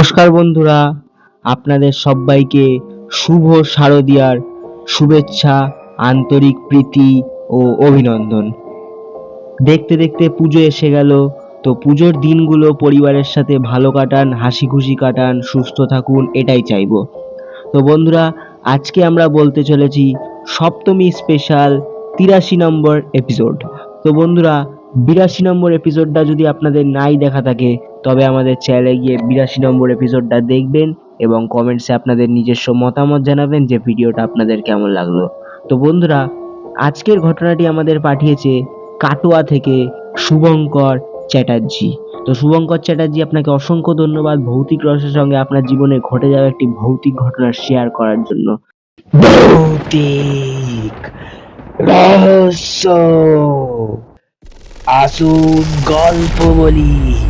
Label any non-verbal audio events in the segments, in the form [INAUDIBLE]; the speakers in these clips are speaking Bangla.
নমস্কার বন্ধুরা, আপনাদের সবাইকে শুভ শারদিয়ার শুভেচ্ছা, আন্তরিক প্রীতি ও অভিনন্দন। দেখতে দেখতে পুজো এসে গেল, তো পুজোর দিনগুলো পরিবারের সাথে ভালো কাটান, হাসি খুশি কাটান, সুস্থ থাকুন, এটাই চাইব। তো বন্ধুরা, আজকে আমরা বলতে চলেছি সপ্তমী স্পেশাল তিরাশি নম্বর এপিসোড তো বন্ধুরা, বিরাশি নম্বর এপিসোডটা যদি আপনাদের নাই দেখা থাকে তবে আমাদের চ্যানেলে গিয়ে বিরাশি নম্বর এপিসোডটা দেখবেন এবং কমেন্টসে আপনাদের নিজস্ব মতামত জানাবেন যে ভিডিওটা আপনাদের কেমন লাগল। তো বন্ধুরা, আজকের ঘটনাটি আমাদের পাঠিয়েছে কাটোয়া থেকে শুভঙ্কর চ্যাটার্জি। তো শুভঙ্কর চ্যাটার্জি, আপনাকে অসংখ্য ধন্যবাদ ভৌতিক রহস্যের সঙ্গে আপনার জীবনে ঘটে যাওয়া একটি ভৌতিক ঘটনা শেয়ার করার জন্য। ভৌতিক রহস্য। আসুন গল্প বলি।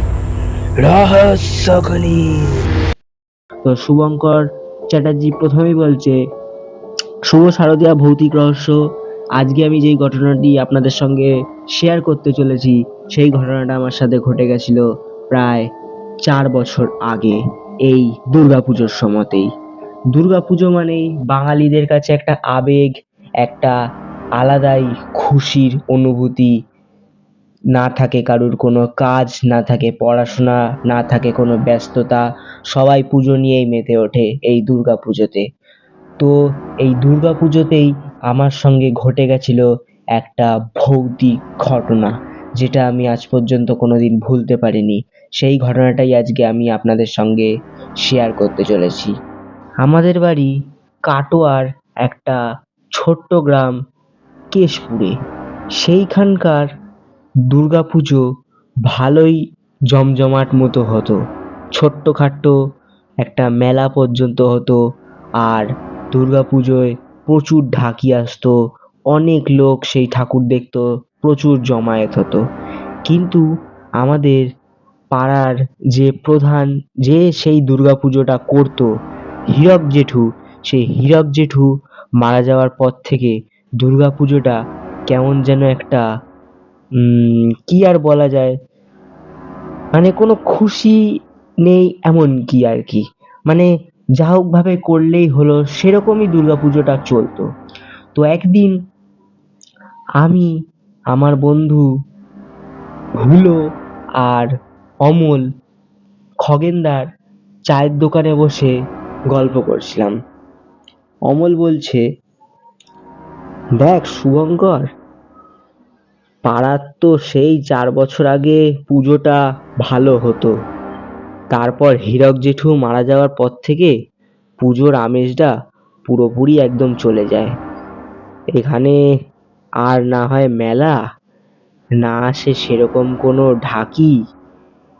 তো শুভঙ্কর চ্যাটার্জি প্রথমেই বলছে, শুভ শারদীয়া ভৌতিক রহস্য। আজকে আমি যেই ঘটনাটি আপনাদের সঙ্গে শেয়ার করতে চলেছি, সেই ঘটনাটা আমার সাথে ঘটে গেছিল প্রায় চার বছর আগে, এই দুর্গাপুজোর সময়তেই। দুর্গাপুজো মানেই বাঙালিদের কাছে একটা আবেগ, একটা আলাদাই খুশির অনুভূতি না থাকে কারুর কোনো কাজ, না থাকে পড়াশোনা, না থাকে কোনো ব্যস্ততা, সবাই পুজো নিয়েই মেতে ওঠে এই দুর্গা পুজোতে। তো এই দুর্গা পুজোতেই আমার সঙ্গে ঘটে গেছিল একটা ভৌতিক ঘটনা, যেটা আমি আজ পর্যন্ত কোনোদিন ভুলতে পারিনি। সেই ঘটনাটাই আজকে আমি আপনাদের সঙ্গে শেয়ার করতে চলেছি। আমাদের বাড়ি কাটোয়ার একটা ছোট্ট গ্রাম কেশপুরে। সেইখানকার দুর্গাপুজো ভালোই জমজমাট মতো হতো। ছোট্টখাট্ট একটা মেলা পর্যন্ত হতো আর দুর্গা পুজোয় প্রচুর ঢাকি আসতো, অনেক লোক সেই ঠাকুর দেখতো, প্রচুর জমায়েত হতো। কিন্তু আমাদের পাড়ার যে প্রধান, যে সেই দুর্গা পুজোটা করতো, হীরক জেঠু, সেই হীরক জেঠু মারা যাওয়ার পর থেকে দুর্গা পুজোটা কেমন যেন একটা কি আর বলা যায়? মানে কোনো খুশি নেই এমন কি আর কি? মানে যা হোক ভাবে করলেই হলো, সেরকমই দুর্গাপুজোটা চলতো। তো একদিন আমি, আমার বন্ধু হুলো আর অমল খগেনদার চায়ের দোকানে বসে গল্প করছিলাম। অমল বলছে, দেখ, শুভঙ্কর পাড়ার তো সেই চার বছর আগে পুজোটা ভালো হতো। তারপর হীরক জেঠু মারা যাওয়ার পর থেকে পুজোর আমেজটা পুরোপুরি একদম চলে যায়। এখানে আর না হয় মেলা, না আসে সেরকম কোনো ঢাকি,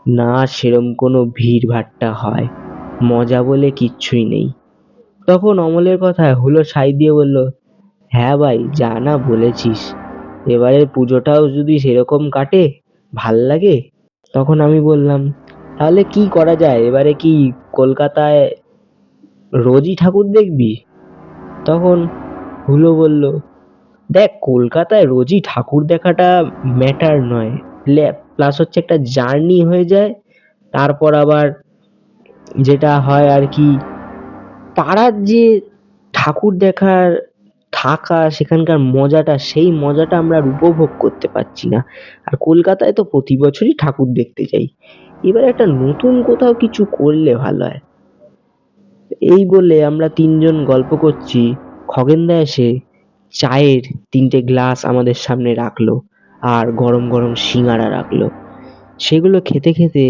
না সেরম কোনো ভিড় ভাট্টা হয়। মজা বলে কিচ্ছুই নেই। তখন অমলের কথায় হুলো সাই দিয়ে বলল হ্যাঁ ভাই, যা না বলেছিস। এবারে পুজোটাও যদি সেরকম কাটে, ভালো লাগে? তখন আমি বললাম, তাহলে কি করা যায়? এবারে কি কলকাতায় রোজই ঠাকুর দেখবি? তখন হুলো বলল, দেখ, কলকাতায় রোজই ঠাকুর দেখাটা ম্যাটার নয়। প্লাস হচ্ছে একটা জার্নি হয়ে যায়, তারপর আবার যেটা হয় আর কি, পাড়ার যে ঠাকুর দেখার থাকা, সেখানকার মজাটা, সেই মজাটা আমরা আর উপভোগ করতে পারছি না। আর কলকাতায় তো প্রতি বছরই ঠাকুর দেখতে যাই। এবার একটা নতুন কোথাও কিছু করলে ভালো হয়। এই বলে আমরা তিনজন গল্প করছি। খগেনদা এসে চায়ের তিনটে গ্লাস আমাদের সামনে রাখল আর গরম গরম সিঙ্গারা রাখল। সেগুলো খেতে খেতে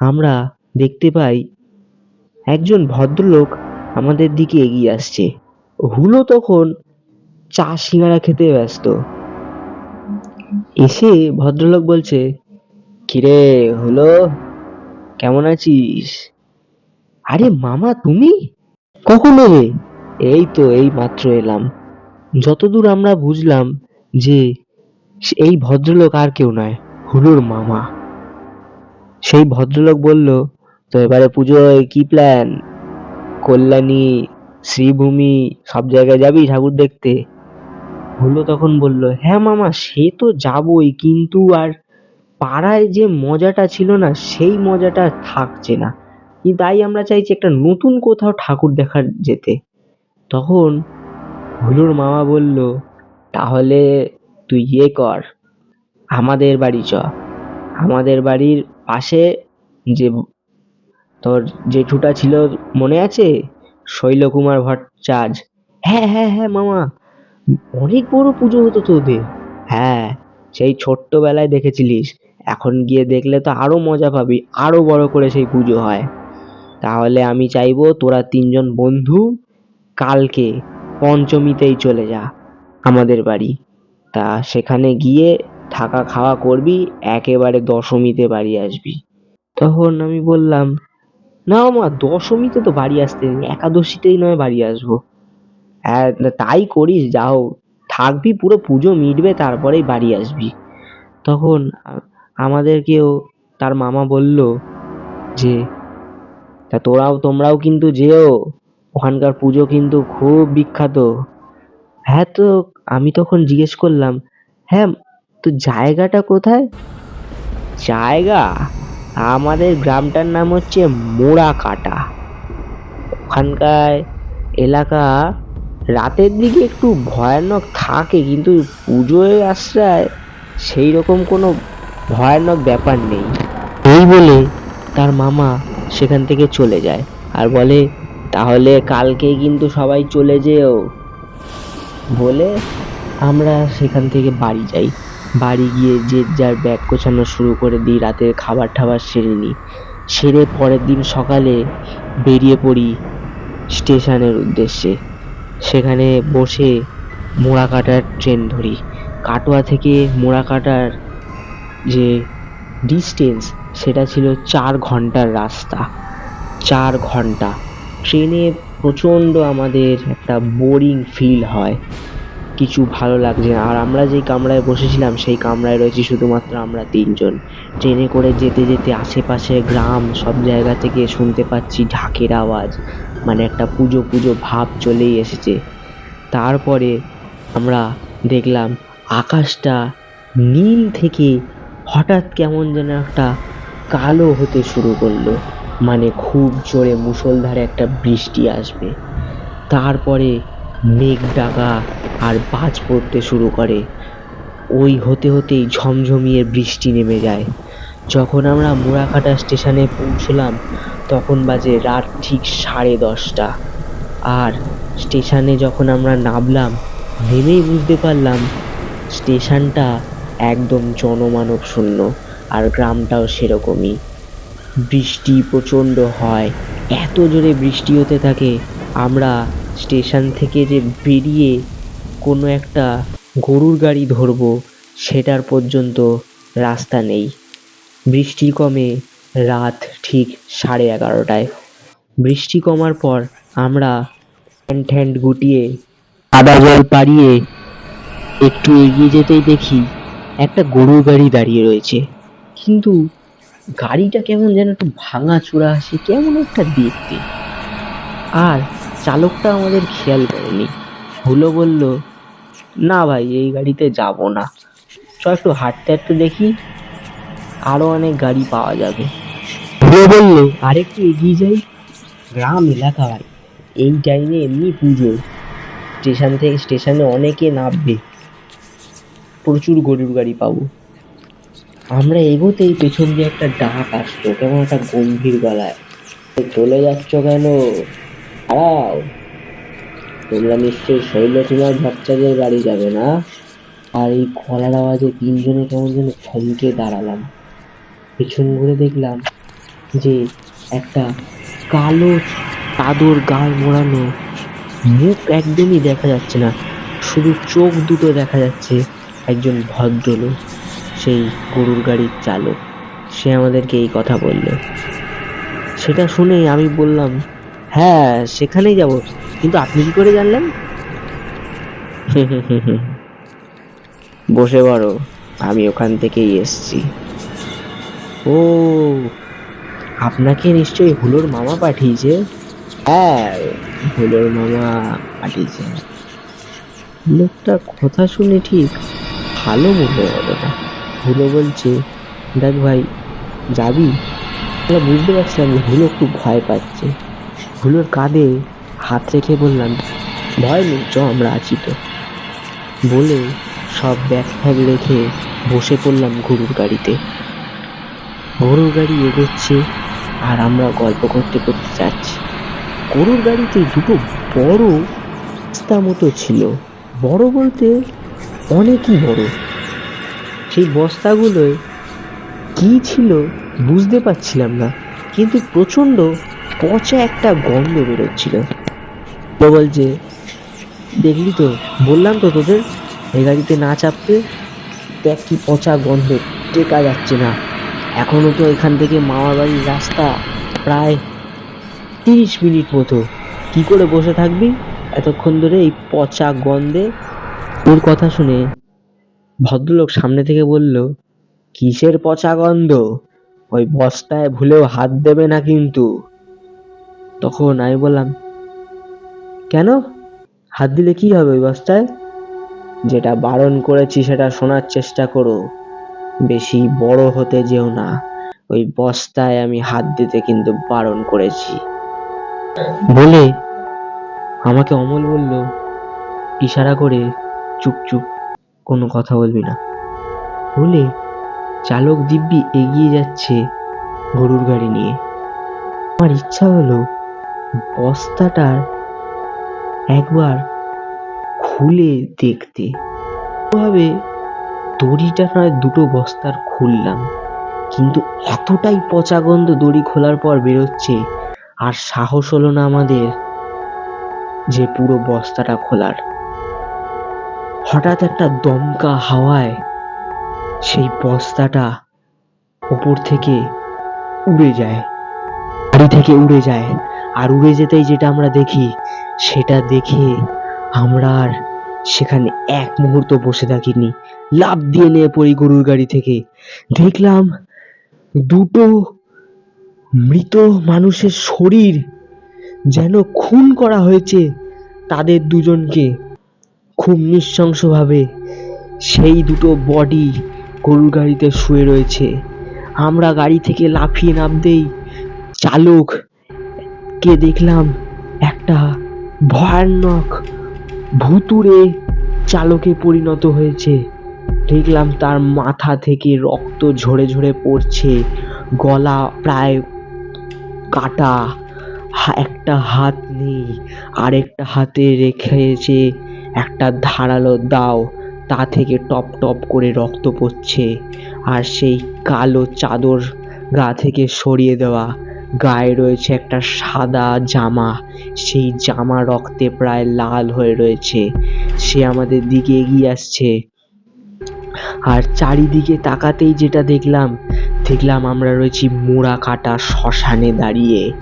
আমরা দেখতে পাই একজন ভদ্রলোক আমাদের দিকে এগিয়ে আসছে। হুলো তখন চা সিঙ্গারা খেতে ব্যস্ত। এসে ভদ্রলোক বলছে, কিরে হলো, কেমন আছিস? আরে মামা, তুমি? কখন এলে এই তো এই মাত্র এলাম। যতদূর আমরা বুঝলাম যে এই ভদ্রলোক আর কেউ নয়, হুলুর মামা। সেই ভদ্রলোক বলল, তো এবারে পুজোয় কি প্ল্যান কল্যাণী, শ্রীভূমি, সব জায়গায় যাবি ঠাকুর দেখতে? হুলো তখন বলল হ্যাঁ মামা, সে তো যাবই, কিন্তু আর পাড়ায় যে মজাটা ছিল না, সেই মজাটা থাকছে না। তাই আমরা চাইছি একটা নতুন কোথাও ঠাকুর দেখার যেতে? তখন হুলুর মামা বলল, তাহলে তুই ইয়ে কর, আমাদের বাড়ি চ। আমাদের বাড়ির পাশে যে তোর জেঠুটা ছিল মনে আছে? শৈলকুমার ভট্টাচার্য। হ্যাঁ হ্যাঁ হ্যাঁ মামা অনেক বড় পুজো হতো তো ওদের হ্যাঁ সেই ছোট্টবেলায় দেখেছিলিস। এখন গিয়ে দেখলে তো আরও মজা পাবি, আরও বড় করে সেই পুজো হয়। তাহলে আমি চাইব তোরা তিনজন বন্ধু কালকে পঞ্চমীতেই চলে যা আমাদের বাড়ি। তা সেখানে গিয়ে থাকা খাওয়া করবি, একেবারে দশমীতে বাড়ি আসবি। তখন আমি বললাম, না মা, দশমীতে তো বাড়ি আসতে নেই, একাদশীতেই নয় বাড়ি আসব। হ্যাঁ তাই করিস, যা হোক। থাকবি, পুরো পুজো মিটবে, তারপরেই বাড়ি আসবি। তখন আমাদেরকেও তার মামা বলল যে, তা তোরাও, তোমরাও কিন্তু যেও। ওখানকার পুজো কিন্তু খুব বিখ্যাত। হ্যাঁ তো আমি তখন জিজ্ঞেস করলাম হ্যাঁ তো জায়গাটা কোথায়? জায়গা? আমাদের গ্রামটার নাম হচ্ছে মোড়াকাটা। ওখানকার এলাকা রাতের দিকে একটু ভয়ানক থাকে, কিন্তু পুজোয় আশ্রয় সেই রকম কোনো ভয়ানক ব্যাপার নেই। এই বলে তার মামা সেখান থেকে চলে যায় আর বলে, তাহলে কালকেই কিন্তু সবাই চলে যেও। বলে আমরা সেখান থেকে বাড়ি যাই। বাড়ি গিয়ে যে যার ব্যাগ গোছানো শুরু করে দিই, রাতের খাবার টাবার সেরে নিই। সেরে পরের দিন সকালে বেরিয়ে পড়ি স্টেশনের উদ্দেশ্যে। সেখানে বসে মোড়াকাটার ট্রেন ধরি। কাটোয়া থেকে মোড়াকাটার যে ডিস্টেন্স সেটা ছিল চার ঘণ্টার রাস্তা। চার ঘণ্টা। ট্রেনে প্রচণ্ড আমাদের একটা বোরিং ফিল হয়। কিছু ভালো লাগছে না। আর আমরা যেই কামরায় বসেছিলাম, সেই কামরায় রয়েছি শুধুমাত্র আমরা তিনজন। ট্রেনে করে যেতে যেতে আশেপাশে গ্রাম, সব জায়গা থেকে শুনতে পাচ্ছি ঢাকের আওয়াজ। মানে একটা পুজো পুজো ভাব চলেই এসেছে। তারপরে আমরা দেখলাম আকাশটা নীল থেকে হঠাৎ কেমন যেন একটা কালো হতে শুরু করল। মানে খুব জোরে মুষলধারে একটা বৃষ্টি আসবে। তারপরে মেঘ ডাকা আর বাজ পড়তে শুরু করে। ওই হতে হতেই ঝমঝমিয়ে বৃষ্টি নেমে যায়। যখন আমরা মোড়াকাটা স্টেশনে পৌঁছলাম তখন বাজে রাত ঠিক সাড়ে দশটা। আর স্টেশনে যখন আমরা নামলাম নেমেই বুঝতে পারলাম স্টেশনটা একদম জনমানব শূন্য আর গ্রামটাও সেরকমই। বৃষ্টি প্রচণ্ড হয়, এত জোরে বৃষ্টি হতে থাকে, আমরা স্টেশন থেকে যে বেরিয়ে কোনো একটা গরুর গাড়ি ধরবো, সেটার পর্যন্ত রাস্তা নেই। বৃষ্টি কমে রাত ঠিক সাড়ে এগারোটায়। বৃষ্টি কমার পর আমরা প্যান্ট ট্যান্ট গুটিয়ে আদা জল পাড়িয়ে একটু এগিয়ে যেতেই দেখি একটা গরুর গাড়ি দাঁড়িয়ে রয়েছে। কিন্তু গাড়িটা কেমন যেন একটু ভাঙা চূড়া আসে, কেমন একটা দেখতে। আর চালকটা আমাদের খেয়াল করেনি। হুলো বলল, না ভাই, এই গাড়িতে যাব না। চ একটু হাঁটতে হাঁটতে দেখি আরও অনেক গাড়ি পাওয়া যাবে। হুলো বলল? আরেকটু এগিয়ে যাই। গ্রাম, এলাকা। ভাই এই টাইমে এমনি পুজো। স্টেশন থেকে স্টেশনে অনেকে নামবে। প্রচুর গরুর গাড়ি পাবো। আমরা এগোতেই পেছন দিয়ে একটা ডাক আসতো কেমন একটা গম্ভীর গলায়। চলে যাচ্ছ কেন? দাঁড়াও। তোমরা নিশ্চয়ই শৈলকুমার ভট্টাচার্যের বাড়ি যাবে না? আর এই গলার আওয়াজে তিনজনে কেমন যেন থমকে দাঁড়ালাম। পেছন ঘুরে দেখলাম যে একটা কালো চাদর গায়ে মোড়ানো মুখ একদমই দেখা যাচ্ছে না। শুধু চোখ দুটো দেখা যাচ্ছে একজন ভদ্রলোক, সেই গরুর গাড়ির চালক। সে আমাদেরকে এই কথা বলল। সেটা শুনেই আমি বললাম হ্যাঁ সেখানেই যাব। কিন্তু আপনি কি করে জানলেন? [LAUGHS] বসে পড়ো, আমি ওখান থেকেই এসছি। ও আপনাকে নিশ্চয়ই হুলোর মামা পাঠিয়েছে? হ্যাঁ হুলোর মামা পাঠিয়েছে। লোকটা কথা শুনে ঠিক ভালো মনে না। হুলো বলছে, দেখ ভাই, যাবি? আমরা বুঝতে পারছিলাম যে হুলো খুব ভয় পাচ্ছে। হুলোর কাঁধে হাত রেখে বললাম, ভয় নেই, চ, আমরা আছি তো। বলে সব ব্যাগ ফ্যাগ রেখে বসে পড়লাম গরুর গাড়িতে। গরুর গাড়ি এগোচ্ছে আর আমরা গল্প করতে করতে যাচ্ছি। গরুর গাড়িতে দুটো বড় বস্তা মতো ছিল। বড় বলতে অনেকই বড়। সেই বস্তাগুলোয় কি ছিল বুঝতে পারছিলাম না, কিন্তু প্রচণ্ড পচা একটা গন্ধ বেরোচ্ছিল। বলছে, দেখলি তো, বললাম তো তোদের, এই গাড়িতে না চাপতে দেখ কি পচা গন্ধ, টেকা যাচ্ছে না। এখনও তো এখান থেকে মামার বাড়ির রাস্তা প্রায় তিরিশ মিনিট মতো। কি করে বসে থাকবি? এতক্ষণ ধরে এই পচা গন্ধে ওর কথা শুনে ভদ্রলোক সামনে থেকে বলল, কিসের পচা গন্ধ? ওই বস্তায় ভুলেও হাত দেবে না কিন্তু। তখন আমি বললাম, কেন? হাত দিলে কি হবে ওই বস্তায়? যেটা বারণ করেছি সেটা শোনার চেষ্টা করো। বেশি বড় হতে যেও না। ওই বস্তায় আমি হাত দিতে কিন্তু বারণ করেছি। বলে আমাকে অমল বলল, ইশারা করে চুপ চুপ কোনো কথা বলবি না। বলে চালক দিব্যি এগিয়ে যাচ্ছে গরুর গাড়ি নিয়ে। আমার ইচ্ছা হলো বস্তাটার একবার খুলে দেখতে। ভাবে দড়িটা নয়, দুটো বস্তার খুললাম। কিন্তু এতটাই পচা গন্ধ দড়ি খোলার পর বেরোচ্ছে, আর সাহস হলো না আমাদের যে পুরো বস্তাটা খোলার। হঠাৎ একটা দমকা হাওয়ায় সেই বস্তাটা উপর থেকে উড়ে যায় গাড়ি থেকে উড়ে যায়। আর উড়ে যেতেই যেটা আমরা দেখি, সেটা দেখে আমরা আর সেখানে এক মুহূর্ত বসে থাকিনি। লাফ দিয়ে নিয়ে পড়ি গরুর গাড়ি থেকে। দেখলাম দুটো মৃত মানুষের শরীর যেন খুন করা হয়েছে তাদের দুজনকে। খুব নৃশংসভাবে সেই দুটো বডি গরুর গাড়িতে শুয়ে রয়েছে। আমরা গাড়ি থেকে লাফিয়ে নামতেই চালক কে দেখলাম একটা ভয়ানক ভুতুড়ে চালকে পরিণত হয়েছে। দেখলাম তার মাথা থেকে রক্ত ঝরে ঝরে পড়ছে। গলা প্রায় কাটা। একটা হাত নেই, আরেকটা হাতে রেখেছে একটা ধারালো দাও। তা থেকে টপ টপ করে রক্ত পড়ছে আর সেই কালো চাদর গা থেকে সরিয়ে দেওয়া। গায়ে রয়েছে একটা সাদা জামা। সেই জামা রক্তে প্রায় লাল হয়ে রয়েছে। সে আমাদের দিকে এগিয়ে আসছে। আর চারিদিকে তাকাতেই যেটা দেখলাম দেখলাম আমরা রয়েছি মোড়া কাটা শ্মশানে দাঁড়িয়ে।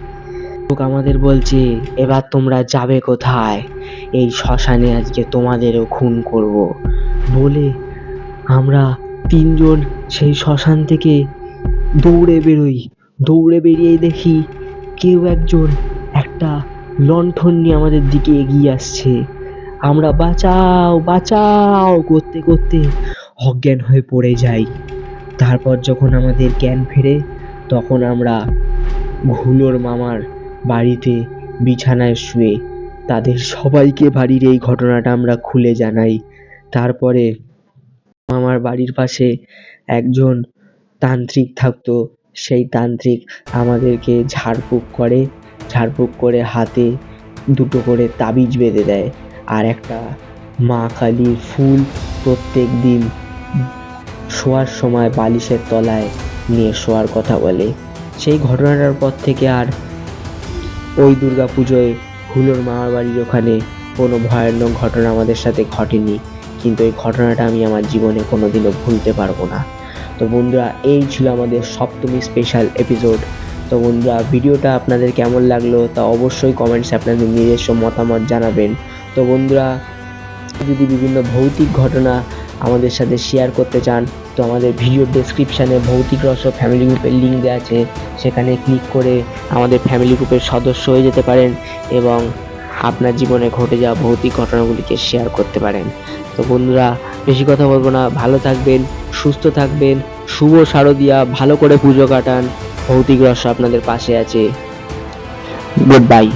লোক আমাদের বলছে, এবার তোমরা যাবে কোথায়? এই শ্মশানে আজকে তোমাদেরও খুন করব। বলে আমরা তিনজন সেই শ্মশান থেকে দৌড়ে বেরোই। দৌড়ে বেরিয়েই দেখি কেউ একজন একটা লণ্ঠন নিয়ে আমাদের দিকে এগিয়ে আসছে। আমরা বাঁচাও বাঁচাও করতে করতে অজ্ঞান হয়ে পড়ে যাই। তারপর যখন আমাদের জ্ঞান ফেরে, তখন আমরা ঘুলোর মামার বাড়িতে বিছানায় শুয়ে তাদের সবাইকে বাড়ির এই ঘটনাটা আমরা খুলে জানাই। তারপরে মামার বাড়ির পাশে একজন তান্ত্রিক থাকতো। সেই তান্ত্রিক আমাদেরকে ঝাড়ফুঁক করে ঝাড়ফুঁক করে হাতে দুটো করে তাবিজ বেঁধে দেয়। আর একটা মা কালীর ফুল প্রত্যেক দিন শোয়ার সময় বালিশের তলায় নিয়ে শোয়ার কথা বলে। সেই ঘটনাটার পর থেকে আর ওই দুর্গা পুজোয় হুলোর মামার বাড়ির ওখানে কোনো ভয়ানক ঘটনা আমাদের সাথে ঘটেনি। কিন্তু এই ঘটনাটা আমি আমার জীবনে কোনোদিনও ভুলতে পারব না। তো বন্ধুরা, এই ছিল আমাদের সপ্তমী স্পেশাল এপিসোড তো বন্ধুরা, ভিডিওটা আপনাদের কেমন লাগল তা অবশ্যই কমেন্টসে আপনাদের নিজস্ব মতামত জানাবেন। তো বন্ধুরা, যদি বিভিন্ন ভৌতিক ঘটনা আমাদের সাথে শেয়ার করতে চান, তো আমাদের ভিডিও ডেসক্রিপশানে ভৌতিক রহস্য ফ্যামিলি গ্রুপের লিঙ্ক দেওয়া আছে। সেখানে ক্লিক করে আমাদের ফ্যামিলি গ্রুপের সদস্য হয়ে যেতে পারেন এবং আপনার জীবনে ঘটে যাওয়া ভৌতিক ঘটনাগুলিকে শেয়ার করতে পারেন। তো বন্ধুরা, বেশি কথা বলব না, ভালো থাকবেন, সুস্থ থাকবেন, শুভ শারদিয়া, ভালো করে পুজো কাটান, ভৌতিক রহস্য আপনাদের পাশে আছে। Good bye